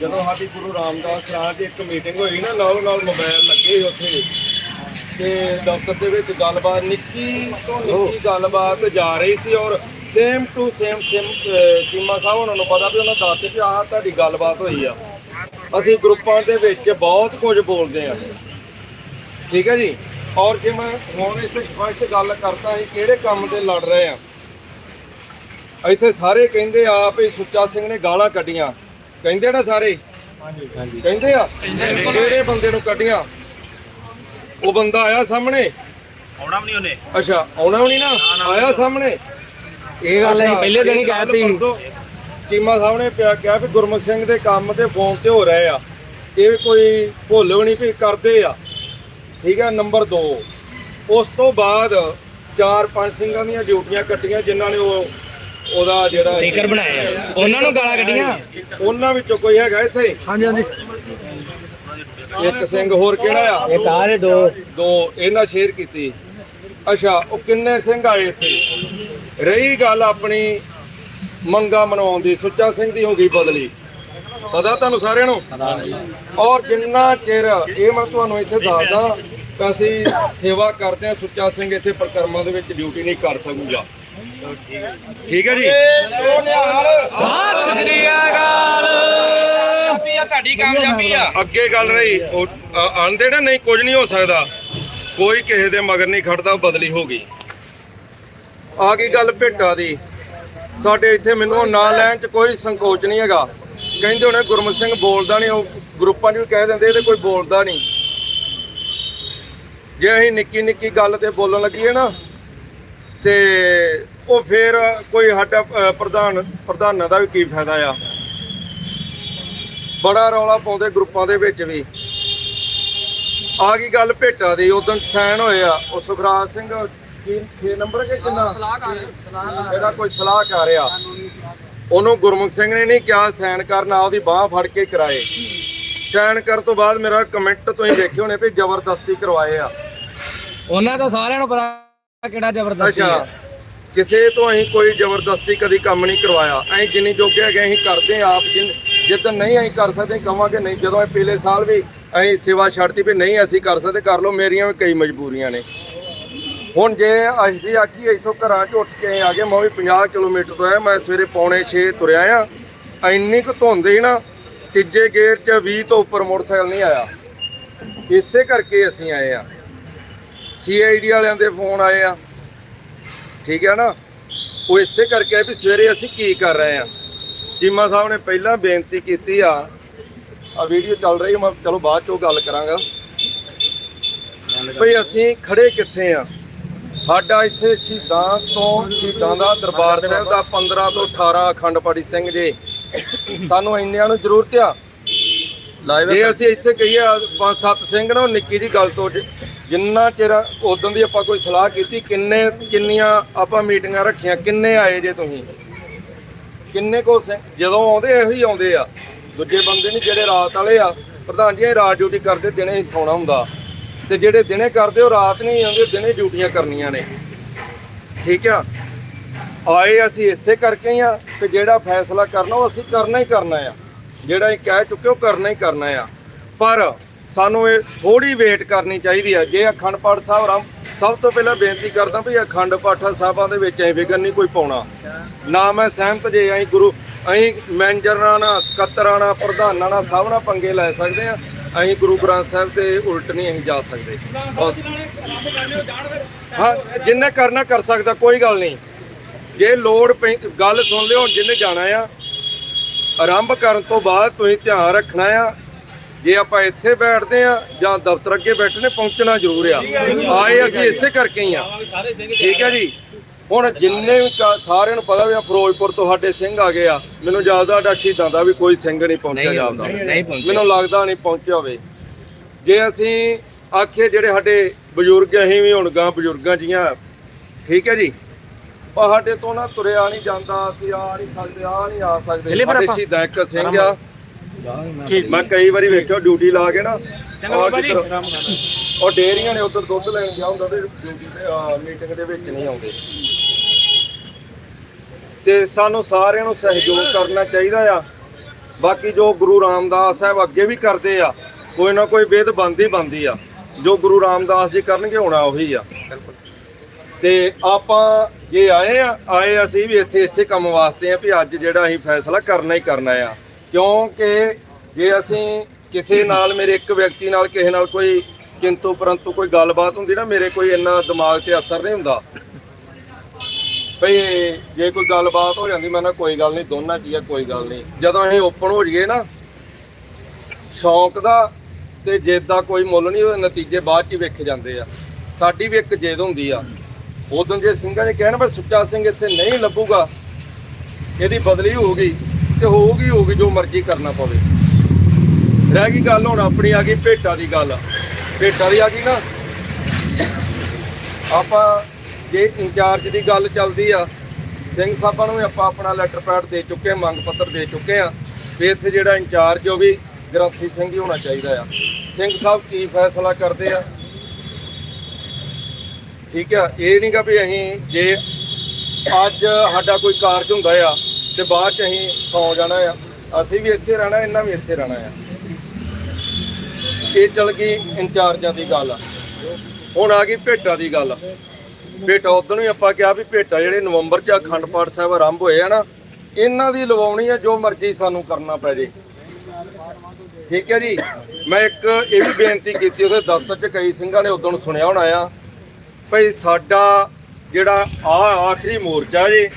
ਜਦੋਂ ਸਾਡੀ ਗੁਰੂ ਰਾਮਦਾਸ ਰਾਜ ਦੀ ਇੱਕ ਮੀਟਿੰਗ ਹੋਈ ਨਾ ਨਾਲ ਨਾਲ ਮੋਬਾਈਲ ਲੱਗੇ ਉੱਥੇ। ਤੇ ਦਫ਼ਤਰ ਦੇ ਵਿੱਚ ਗੱਲਬਾਤ ਨਿੱਕੀ ਤੋਂ ਨਿੱਕੀ ਗੱਲਬਾਤ ਜਾ ਰਹੀ ਸੀ ਔਰ same to same same Cheema Sahib ਉਹਨਾਂ ਨੂੰ ਪਤਾ ਵੀ ਉਹਨਾਂ ਦੱਸ ਕਿ ਆਹ ਤੁਹਾਡੀ ਗੱਲਬਾਤ ਹੋਈ ਆ। ਅਸੀਂ ਗਰੁੱਪਾਂ ਦੇ ਵਿੱਚ ਬਹੁਤ ਕੁਝ ਬੋਲਦੇ ਆ। ਠੀਕ ਹੈ ਜੀ? ਔਰ ਜੇ ਮੈਂ ਹੁਣ ਇਸ ਸਪਸ਼ਟ ਗੱਲ ਕਰਤਾ ਸੀ ਕਿਹੜੇ ਕੰਮ ਤੇ ਲੜ ਰਹੇ ਆ? ਇੱਥੇ ਸਾਰੇ ਕਹਿੰਦੇ ਆ ਵੀ ਸੁੱਚਾ ਸਿੰਘ ਨੇ ਗਾਲਾਂ ਕੱਢੀਆਂ। ਕਹਿੰਦੇ ਨਾ ਸਾਰੇ? ਹਾਂਜੀ। ਕਹਿੰਦੇ ਆ ਕਿਹੜੇ ਬੰਦੇ ਨੂੰ ਕੱਢੀਆਂ ਉਹ ਬੰਦਾ ਆਇਆ ਸਾਹਮਣੇ? ਆਉਣਾ ਵੀ ਨਹੀਂ ਉਹਨੇ। ਅੱਛਾ ਆਉਣਾ ਵੀ ਨਹੀਂ ਨਾ? ਆਇਆ ਸਾਹਮਣੇ? ਇਹ ਗੱਲ ਅਸੀਂ ਪਹਿਲੇ ਦਿਨ ਹੀ ਕਹਿਤੀ। ਚੀਮਾ ਸਾਹਿਬ ਨੇ ਪਿਆ ਕਿਹਾ ਵੀ ਗੁਰਮੁਖ ਸਿੰਘ ਦੇ ਕੰਮ ਤੇ ਫੋਨ ਤੇ ਹੋ ਰਹੇ ਆ। ਇਹ ਕੋਈ ਭੁੱਲ ਨਹੀਂ ਵੀ ਕਰਦੇ ਆ। ਠੀਕ ਹੈ ਨੰਬਰ 2 ਉਸ ਤੋਂ ਬਾਅਦ ਚਾਰ ਪੰਜ ਸਿੰਘਾਂ ਦੀਆਂ ਡਿਊਟੀਆਂ ਕੱਟੀਆਂ ਜਿਨ੍ਹਾਂ ਨੇ ਉਹ ਉਹਦਾ ਜਿਹੜਾ ਸਟicker ਬਣਾਏ ਆ। ਉਹਨਾਂ ਨੂੰ ਗਾਲਾਂ ਕੱਢੀਆਂ? ਉਹਨਾਂ ਵਿੱਚੋਂ ਕੋਈ ਹੈਗਾ ਇੱਥੇ? ਹਾਂਜੀ ਹਾਂਜੀ। ਇੱਕ ਸਿੰਘ ਹੋਰ ਕਿਹੜਾ ਆ? ਇਹ ਕਾਹ ਦੇ ਦੋ। ਦੋ ਇਹਨਾਂ ਸ਼ੇਅਰ ਕੀਤੀ। ਅੱਛਾ ਉਹ ਕਿੰਨੇ ਸਿੰਘ ਆਏ ਇੱਥੇ? ਰਹੀ ਗੱਲ ਆਪਣੀ ਮੰਗਾ ਮਨਾਉਣ ਦੀ ਸੁੱਚਾ ਸਿੰਘ ਦੀ ਹੋ ਗਈ ਬਦਲੀ। ਪਤਾ ਤੁਹਾਨੂੰ ਸਾਰਿਆਂ ਨੂੰ? ਔਰ ਜਿੰਨਾ ਚਿਰ ਇਹ ਮੈਂ ਤੁਹਾਨੂੰ ਇੱਥੇ ਦੱਸਦਾ ਕਿ ਅਸੀਂ ਸੇਵਾ ਕਰਦੇ ਹਾਂ ਸੁੱਚਾ ਸਿੰਘ ਇੱਥੇ ਪ੍ਰਕਰਮਾਂ ਦੇ ਵਿੱਚ ਡਿਊਟੀ ਨਹੀਂ ਕਰ ਸਕੂਗਾ। ਠੀਕ ਹੈ ਜੀ। ਸਤਿ ਸ੍ਰੀ ਅਕਾਲ ਕਾਮਯਾਬੀ ਤੁਹਾਡੀ ਕਾਮਯਾਬੀ ਆ ਅੱਗੇ ਗੱਲ ਰਹੀ, ਉਹ ਆਂਦੇ ਨਾ ਨਹੀਂ, ਕੁਝ ਨਹੀਂ ਹੋ ਸਕਦਾ। ਕੋਈ ਕਿਸੇ ਦੇ ਮਗਰ ਨਹੀਂ ਖੜਦਾ, ਬਦਲੀ ਹੋ ਗਈ। ਆ ਗਈ ਗੱਲ ਭੇਟਾ ਦੀ। ਸਾਡੇ ਇੱਥੇ ਮੈਨੂੰ ਨਾਂ ਲੈਣ ਚ ਕੋਈ ਸੰਕੋਚ ਨਹੀਂ ਹੈਗਾ। ਕਹਿੰਦੇ ਉਹਨੇ ਗੁਰਮੁਖ ਸਿੰਘ ਬੋਲਦਾ ਨਹੀਂ, ਉਹ ਗਰੁੱਪਾਂ 'ਚ ਵੀ ਕਹਿ ਦਿੰਦੇ ਇਹਦੇ ਕੋਈ ਬੋਲਦਾ ਨਹੀਂ। ਜੇ ਅਸੀਂ ਨਿੱਕੀ ਨਿੱਕੀ ਗੱਲ ਤੇ ਬੋਲਣ ਲੱਗੀਏ ਨਾ ਤੇ ਉਹ ਫੇਰ ਕੋਈ ਸਾਡਾ ਪ੍ਰਧਾਨ ਪ੍ਰਧਾਨਾਂ ਦਾ ਵੀ ਕੀ ਫਾਇਦਾ ਆ? ਬੜਾ ਰੌਲਾ ਪਾਉਂਦੇ ਗਰੁੱਪਾਂ ਦੇ ਵਿੱਚ ਵੀ। ਆ ਗਈ ਗੱਲ ਭੇਟਾ ਦੀ ਉਦੋਂ ਸਾਈਨ ਹੋਏ ਆ ਉਹ ਸੁਖਰਾਜ ਸਿੰਘ ਕੀ 6 ਨੰਬਰ ਕੇ ਕਿੰਨਾ? ਇਹਦਾ ਕੋਈ ਸਲਾਹ ਕਰ ਰਿਹਾ ਉਹਨੂੰ ਗੁਰਮੁਖ ਸਿੰਘ ਨੇ ਨਹੀਂ ਕਿਹਾ ਸਾਈਨ ਕਰਨ ਆ ਉਹਦੀ ਬਾਹ ਫੜ ਕੇ ਕਰਾਏ। ਸਾਈਨ ਕਰਨ ਤੋਂ ਬਾਅਦ ਮੇਰਾ ਕਮੈਂਟ ਤੁਸੀਂ ਦੇਖੇ ਹੋਣੇ ਵੀ ਜ਼ਬਰਦਸਤੀ ਕਰਵਾਏ ਆ। ਉਹਨਾਂ ਦਾ ਸਾਰਿਆਂ ਨੂੰ ਕਿਹੜਾ ਜ਼ਬਰਦਸਤੀ ਅੱਛਾ। ਹੈ? ਕਿਸੇ ਤੋਂ ਅਸੀਂ ਕੋਈ ਜ਼ਬਰਦਸਤੀ ਕਦੀ ਕੰਮ ਨਹੀਂ ਕਰਵਾਇਆ। ਅਸੀਂ ਜਿੰਨੀ ਜੋਗੇ ਹੈਗੇ ਅਸੀਂ ਕਰਦੇ ਹਾਂ ਆਪ ਜਿੰਨ ਜਿੱਦਣ ਨਹੀਂ ਅਸੀਂ ਕਰ ਸਕਦੇ ਕਵਾਂਗੇ ਨਹੀਂ। ਜਦੋਂ ਇਹ ਪਿਛਲੇ ਸਾਲ ਵੀ ਅਸੀਂ ਸੇਵਾ ਛੱਡਤੀ ਵੀ ਨਹੀਂ ਅਸੀਂ ਕਰ ਸਕਦੇ ਕਰ ਲਓ ਮੇਰੀਆਂ ਵੀ ਕਈ ਮਜਬੂਰੀਆਂ ਨੇ। ਹੁਣ ਜੇ ਅਸੀਂ ਆਖੀ ਇੱਥੋਂ ਘਰਾਂ 'ਚ ਉੱਠ ਕੇ ਆ ਗਏ ਮੈਂ ਵੀ 50 ਕਿਲੋਮੀਟਰ ਤੋਂ ਆਇਆ ਮੈਂ ਸਵੇਰੇ ਪੌਣੇ 6 ਤੁਰਿਆ ਆ। ਇੰਨੀ ਕੁ ਧੁੰਦ ਸੀ ਨਾ ਤੀਜੇ ਗੇਅਰ 'ਚ 20 ਤੋਂ ਉੱਪਰ ਮੋਟਰਸਾਈਕਲ ਨਹੀਂ ਆਇਆ। ਇਸੇ ਕਰਕੇ ਅਸੀਂ ਆਏ ਆ। ਸੀਆਈਡੀ ਵਾਲਿਆਂ ਦੇ ਫੋਨ ਆਏ ਆ। ਠੀਕ ਹੈ ਨਾ? ਉਹ ਇਸੇ ਕਰਕੇ ਆ ਵੀ ਸਵੇਰੇ ਅਸੀਂ ਕੀ ਕਰ ਰਹੇ ਆ। ਚੀਮਾ ਸਾਹਿਬ ਨੇ ਪਹਿਲਾਂ ਬੇਨਤੀ ਕੀਤੀ ਆ। ਆ ਵੀਡੀਓ ਚੱਲ ਰਹੀ ਮੈਂ ਚਲੋ ਬਾਅਦ ਚੋਂ ਗੱਲ ਕਰਾਂਗਾ। ਭਈ ਅਸੀਂ ਖੜੇ ਕਿੱਥੇ ਆ? ਸਾਡਾ ਇੱਥੇ ਸ਼ਹੀਦਾਂ ਤੋਂ ਸ਼ਹੀਦਾਂ ਦਾ ਦਰਬਾਰ ਸਾਹਿਬ ਦਾ 15 ਤੋਂ 18 ਅਖੰਡ ਪਾਠੀ ਸਿੰਘ ਜੀ। ਸਾਨੂੰ ਇੰਨਿਆਂ ਨੂੰ ਜ਼ਰੂਰਤ ਆ। ਜੇ ਅਸੀਂ ਇੱਥੇ ਕਹੀਏ ਪੰਜ ਸੱਤ ਸਿੰਘ ਨਾ ਨਿੱਕੀ ਜੀ ਗੱਲ ਤੋਂ ਜਿੰਨਾ ਚਿਰ ਉਦੋਂ ਦੀ ਆਪਾਂ ਕੋਈ ਸਲਾਹ ਕੀਤੀ, ਕਿੰਨੇ, ਕਿੰਨੀਆਂ ਆਪਾਂ ਮੀਟਿੰਗਾਂ ਰੱਖੀਆਂ, ਕਿੰਨੇ ਆਏ ਜੇ ਤੁਸੀਂ? ਕਿੰਨੇ ਕੋ ਜਦੋਂ ਆਉਂਦੇ, ਇਹੋ ਹੀ ਆਉਂਦੇ ਆ। ਦੂਜੇ ਬੰਦੇ ਨਹੀਂ, ਜਿਹੜੇ ਰਾਤ ਵਾਲੇ ਆ। ਪ੍ਰਧਾਨ ਜੀ, ਇਹ ਰਾਤ ਡਿਊਟੀ ਕਰਦੇ, ਦਿਨੇ ਹੀ ਸੌਣਾ ਹੁੰਦਾ। ਤੇ ਜਿਹੜੇ ਦਿਨੇ ਕਰਦੇ, ਉਹ ਰਾਤ ਨਹੀਂ ਆਉਂਦੇ, ਦਿਨੇ ਡਿਊਟੀਆਂ ਕਰਨੀਆਂ ਨੇ। ਠੀਕ ਆ? ਆਏ ਅਸੀਂ ਇਸੇ ਕਰਕੇ ਹੀ ਆ ਤੇ ਜਿਹੜਾ ਫੈਸਲਾ ਕਰਨਾ, ਉਹ ਅਸੀਂ ਕਰਨਾ ਹੀ ਕਰਨਾ ਆ। ਜਿਹੜਾ ਇਹ ਕਹਿ ਚੁੱਕੇ, ਉਹ ਕਰਨਾ ਹੀ ਕਰਨਾ ਆ। ਪਰ ਸਾਨੂੰ ਇਹ ਥੋੜੀ ਵੇਟ ਕਰਨੀ ਚਾਹੀਦੀ ਹੈ ਜੇ ਅਖੰਡ ਪਾਠ ਸਾਹਿਬ ਰਾਮ ਸਭ ਤੋਂ ਪਹਿਲਾਂ ਬੇਨਤੀ ਕਰਦਾ ਵੀ ਅਖੰਡ ਪਾਠਾਂ ਸਾਹਿਬਾਂ ਦੇ ਵਿੱਚ ਐ ਵਿਗਨ ਨਹੀਂ ਕੋਈ ਪਾਉਣਾ। ਨਾ ਮੈਂ ਸਹਿਮਤ ਜੇ ਅਸੀਂ ਗੁਰੂ ਅਸੀਂ ਮੈਨੇਜਰਾਂ ਨਾਲ ਸਕੱਤਰਾਂ ਨਾਲ, ਪ੍ਰਧਾਨਾਂ ਨਾਲ ਸਭ ਨਾਲ ਪੰਗੇ ਲੈ ਸਕਦੇ ਆ। ਅਸੀਂ ਗੁਰੂ ਗ੍ਰੰਥ ਸਾਹਿਬ ਦੇ ਉਲਟ ਨਹੀਂ ਅਸੀਂ ਜਾ ਸਕਦੇ। ਹਾਂ, ਜਿੰਨੇ ਕਰਨਾ ਕਰ ਸਕਦਾ, ਕੋਈ ਗੱਲ ਨਹੀਂ। ਜੇ ਲੋੜ ਪੈ ਗੱਲ ਸੁਣ ਲਿਓ, ਹੁਣ ਜਿਹਨੇ ਜਾਣਾ ਆ, ਆਰੰਭ ਕਰਨ ਤੋਂ ਬਾਅਦ ਤੁਸੀਂ ਧਿਆਨ ਰੱਖਣਾ ਆ। ਜੇ ਆਪਾਂ ਇੱਥੇ ਬੈਠਦੇ ਆ ਜਾਂ ਦਫ਼ਤਰ ਅੱਗੇ ਬੈਠੇ ਨੇ ਪਹੁੰਚਣਾ ਜ਼ਰੂਰ ਆ। ਆਏ ਅਸੀਂ ਇਸੇ ਕਰਕੇ ਹੀ ਆ। ਠੀਕ ਹੈ ਜੀ? ਹੁਣ ਜਿੰਨੇ ਸਾਰਿਆਂ ਨੂੰ ਪਤਾ ਵੀ ਆ ਫਿਰੋਜ਼ਪੁਰ ਤੋਂ ਸਾਡੇ ਸਿੰਘ ਆ ਗਏ ਆ। ਮੈਨੂੰ ਆ ਸਾਡਾ ਸ਼ਹੀਦਾਂ ਦਾ ਵੀ ਕੋਈ ਸਿੰਘ ਨਹੀਂ ਪਹੁੰਚਿਆ ਜਾਂਦਾ ਮੈਨੂੰ ਲੱਗਦਾ ਨਹੀਂ ਪਹੁੰਚਿਆ ਹੋਵੇ। ਜੇ ਅਸੀਂ ਆਖੇ ਜਿਹੜੇ ਸਾਡੇ ਬਜ਼ੁਰਗ ਅਸੀਂ ਵੀ ਹੁਣ ਗਾਂ ਬਜ਼ੁਰਗਾਂ ਜੀਆਂ ਠੀਕ ਹੈ ਜੀ? ਪਰ ਸਾਡੇ ਤੋਂ ਨਾ ਤੁਰਿਆ ਨਹੀਂ ਜਾਂਦਾ ਅਸੀਂ ਆ ਨਹੀਂ ਸਕਦੇ ਆ ਨਹੀਂ ਆ ਸਕਦੇ। ਸਾਡੇ। ਸ਼ਹੀਦਾਂ ਇੱਕ ਸਿੰਘ ਆ। ਮੈਂ ਕਈ ਵਾਰੀ ਵੇਖਿਆ ਡਿਊਟੀ ਲਾ ਕੇ ਨਾ ਉਹ ਡੇਰੀਆਂ ਨੇ ਉਧਰ ਦੁੱਧ ਲੈਣ ਗਿਆ ਹੁੰਦਾ ਤੇ ਡਿਊਟੀ ਤੇ ਮੀਟਿੰਗ ਦੇ ਵਿੱਚ ਨਹੀਂ ਆਉਂਦੇ। ਤੇ ਸਾਨੂੰ ਸਾਰਿਆਂ ਨੂੰ ਸਹਿਯੋਗ ਕਰਨਾ ਚਾਹੀਦਾ ਆ। ਬਾਕੀ ਜੋ ਗੁਰੂ ਰਾਮਦਾਸ ਸਾਹਿਬ ਅੱਗੇ ਵੀ ਕਰਦੇ ਆ ਕੋਈ ਨਾ ਕੋਈ ਵੇਦ ਬੰਦੀ ਬੰਦੀ ਆ। ਜੋ ਗੁਰੂ ਰਾਮਦਾਸ ਜੀ ਕਰਨਗੇ ਹੋਣਾ ਉਹੀ ਆ। ਤੇ ਆਪਾਂ ਜੇ ਆਏ ਆ ਆਏ ਅਸੀਂ ਵੀ ਇੱਥੇ ਇਸੇ ਕੰਮ ਵਾਸਤੇ ਆ ਵੀ ਅੱਜ ਜਿਹੜਾ ਅਸੀਂ ਫੈਸਲਾ ਕਰਨਾ ਹੀ ਕਰਨਾ ਆ। ਕਿਉਂਕਿ ਜੇ ਅਸੀਂ ਕਿਸੇ ਨਾਲ ਮੇਰੇ ਇੱਕ ਵਿਅਕਤੀ ਨਾਲ ਕਿਸੇ ਨਾਲ ਕੋਈ ਕਿੰਤੂ ਪਰੰਤੂ ਕੋਈ ਗੱਲਬਾਤ ਹੁੰਦੀ ਨਾ ਮੇਰੇ ਕੋਈ ਇੰਨਾ ਦਿਮਾਗ ਤੇ ਅਸਰ ਨਹੀਂ ਹੁੰਦਾ। ਭਈ ਜੇ ਕੋਈ ਗੱਲਬਾਤ ਹੋ ਜਾਂਦੀ ਮੈਂ ਨਾ ਕੋਈ ਗੱਲ ਨਹੀਂ ਦੋਨਾਂ ਆ ਕੋਈ ਗੱਲ ਨਹੀਂ। ਜਦੋਂ ਅਸੀਂ ਓਪਨ ਹੋ ਜਾਈਏ ਨਾ ਸ਼ੌਂਕ ਦਾ ਤੇ ਜਿੱਦ ਦਾ ਕੋਈ ਮੁੱਲ ਨਹੀਂ ਉਹਦੇ ਨਤੀਜੇ ਬਾਅਦ ਚ ਹੀ ਵੇਖੇ ਜਾਂਦੇ ਆ। ਸਾਡੀ ਵੀ ਇੱਕ ਜਿੱਦ ਹੁੰਦੀ ਆ। ਉਦੋਂ ਜੇ ਸਿੰਘਾਂ ਨੇ ਕਹਿਣਾ ਵੀ ਸੁੱਚਾ ਸਿੰਘ ਇੱਥੇ ਨਹੀਂ ਲੱਭੂਗਾ ਇਹਦੀ ਬਦਲੀ ਹੋਊਗੀ। ਤੇ ਹੋਊਗੀ ਹੋਊਗੀ, ਜੋ ਮਰਜ਼ੀ ਕਰਨਾ ਪਵੇ। ਰਹਿ ਗਈ ਗੱਲ ਹੁਣ ਆਪਣੀ, ਆ ਗਈ ਭੇਟਾ ਦੀ ਗੱਲ। ਭੇਟਾ ਦੀ ਆ ਗਈ ਨਾ। ਆਪਾਂ ਜੇ ਇੰਚਾਰਜ ਦੀ ਗੱਲ ਚੱਲਦੀ ਆ, ਸਿੰਘ ਸਾਹਿਬਾਂ ਨੂੰ ਵੀ ਆਪਾਂ ਆਪਣਾ ਲੈਟਰ ਪੈਡ ਦੇ ਚੁੱਕੇ ਹਾਂ ਮੰਗ ਪੱਤਰ ਦੇ ਚੁੱਕੇ ਆ, ਵੀ ਇੱਥੇ ਜਿਹੜਾ ਇੰਚਾਰਜ ਉਹ ਵੀ ਗ੍ਰੰਥੀ ਸਿੰਘ ਹੀ ਹੋਣਾ ਚਾਹੀਦਾ ਆ। ਸਿੰਘ ਸਾਹਿਬ ਕੀ ਫੈਸਲਾ ਕਰਦੇ ਆ? ਠੀਕ ਆ, ਇਹ ਨਹੀਂਗਾ ਵੀ ਅਸੀਂ ਜੇ ਅੱਜ ਸਾਡਾ ਕੋਈ ਕਾਰਜ ਹੁੰਦਾ ਆ ਤੇ ਬਾਅਦ ਚ ਅਸੀਂ ਸੌ ਜਾਣਾ ਆ। ਅਸੀਂ ਵੀ ਇੱਥੇ ਰਹਿਣਾ, ਇਹਨਾਂ ਵੀ ਇੱਥੇ ਰਹਿਣਾ ਆ। ਇਹ ਚਲ ਗਈ ਇੰਚਾਰਜਾਂ ਦੀ ਗੱਲ। ਹੁਣ ਆ ਗਈ ਭੇਟਾ ਦੀ ਗੱਲ। ਭੇਟਾ ਉਦੋਂ ਵੀ ਆਪਾਂ ਕਿਹਾ ਵੀ ਭੇਟਾ ਜਿਹੜੇ ਨਵੰਬਰ ਚ ਅਖੰਡ ਪਾਠ ਸਾਹਿਬ ਆਰੰਭ ਹੋਏ ਆ ਨਾ, ਇਹਨਾਂ ਦੀ ਲਵਾਉਣੀ ਆ ਜੋ ਮਰਜ਼ੀ ਸਾਨੂੰ ਕਰਨਾ ਪੈ ਜੇ। ਠੀਕ ਹੈ ਜੀ? ਮੈਂ ਇੱਕ ਇਹ ਵੀ ਬੇਨਤੀ ਕੀਤੀ, ਉਹਦੇ ਦਫ਼ਤਰ 'ਚ ਕਈ ਸਿੰਘਾਂ ਨੇ ਉਦੋਂ ਸੁਣਿਆ ਹੋਣਾ ਆ, ਭਈ ਸਾਡਾ ਜਿਹੜਾ ਆ ਆਖਰੀ ਮੋਰਚਾ ਜੀ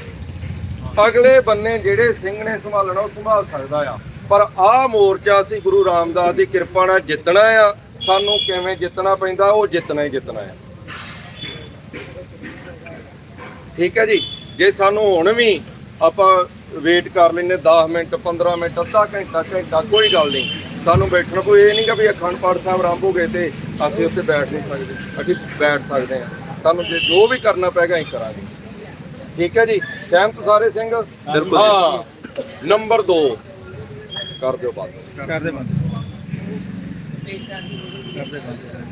ਅਗਲੇ ਬੰਨੇ ਜਿਹੜੇ ਸਿੰਘ ਨੇ ਸੰਭਾਲਣਾ, ਉਹ ਸੰਭਾਲ ਸਕਦਾ ਆ। ਪਰ ਆਹ ਮੋਰਚਾ ਅਸੀਂ ਗੁਰੂ ਰਾਮਦਾਸ ਦੀ ਕਿਰਪਾ ਨਾਲ ਜਿੱਤਣਾ ਆ। ਸਾਨੂੰ ਕਿਵੇਂ ਜਿੱਤਣਾ ਪੈਂਦਾ, ਉਹ ਜਿੱਤਣਾ ਹੀ ਜਿੱਤਣਾ ਆ। ਠੀਕ ਹੈ ਜੀ? ਜੇ ਸਾਨੂੰ ਹੁਣ ਵੀ ਆਪਾਂ ਵੇਟ ਕਰ ਲੈਨੇ 10 ਮਿੰਟ 15 ਮਿੰਟ, ਅੱਧਾ ਘੰਟਾ ਘੰਟਾ, ਕੋਈ ਗੱਲ ਨਹੀਂ। ਸਾਨੂੰ ਬੈਠਣ ਕੋਈ ਇਹ ਨਹੀਂ ਕਿ ਵੀ ਅਖੰਡ ਪਾਠ ਸਾਹਿਬ ਆਰੰਭ ਹੋ ਗਏ ਤੇ ਅਸੀਂ ਉੱਥੇ ਬੈਠ ਨਹੀਂ ਸਕਦੇ। ਅਸੀਂ ਬੈਠ ਸਕਦੇ ਹਾਂ। ਸਾਨੂੰ ਜੇ ਜੋ ਵੀ ਕਰਨਾ ਪੈਗਾ ਅਸੀਂ ਕਰਾਂਗੇ। ਠੀਕ ਹੈ ਜੀ? ਸਹਿਮਤ ਸਾਰੇ ਸਿੰਘ? ਬਿਲਕੁਲ ਹਾਂ। ਨੰਬਰ 2 ਕਰ ਦਿਓ ਬਾਤ। ਕਰਦੇ ਬੰਦ ਕਰਦੇ ਬੰਦ